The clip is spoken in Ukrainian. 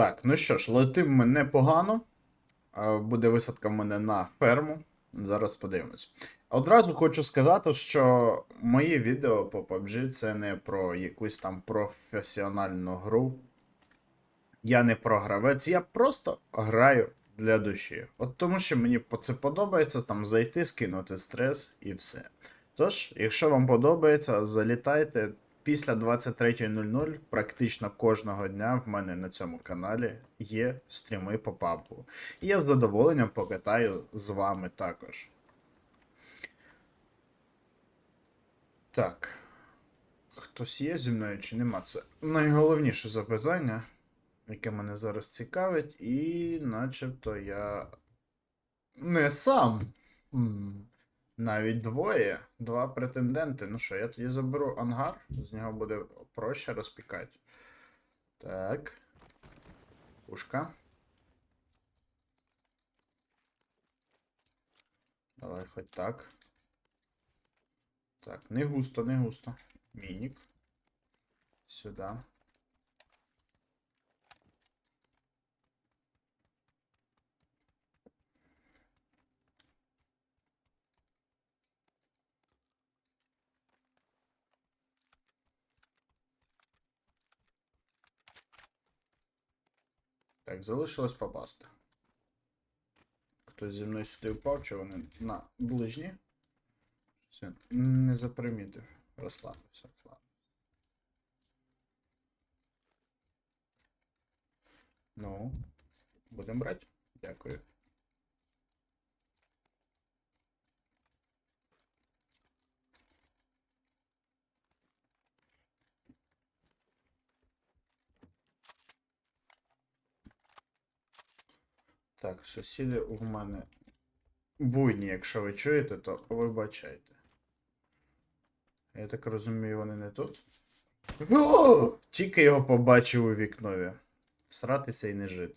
Так, ну що ж, летим ми непогано. Буде висадка в мене на ферму. Зараз подивимось. Одразу хочу сказати, що мої відео по PUBG це не про якусь там професіональну гру. Я не програвець, я просто граю для душі. От тому що мені це подобається, там зайти, скинути стрес і все. Тож, якщо вам подобається, залітайте. Після 23.00 практично кожного дня в мене на цьому каналі є стріми по пабу. І я з задоволенням покатаю з вами також. Так. Хтось є зі мною чи нема? Це найголовніше запитання, яке мене зараз цікавить, і начебто я не сам. Навіть двоє, два претенденти. Ну що, я тоді заберу ангар, з нього буде проще розпікати. Так. Пушка. Давай хоч так. Так, не густо, не густо. Мінік. Сюди. Так, залишилось попасти. Хтось зі мною сюди впав, чи вони на ближні? Все, не запримітив. Розслабився. розслабився. Ну, будемо брати? Дякую. Так, сусіди у мене буйні, якщо ви чуєте, то вибачайте. Я так розумію, вони не тут. О! Тільки його побачив у вікнові. Всратися і не жити.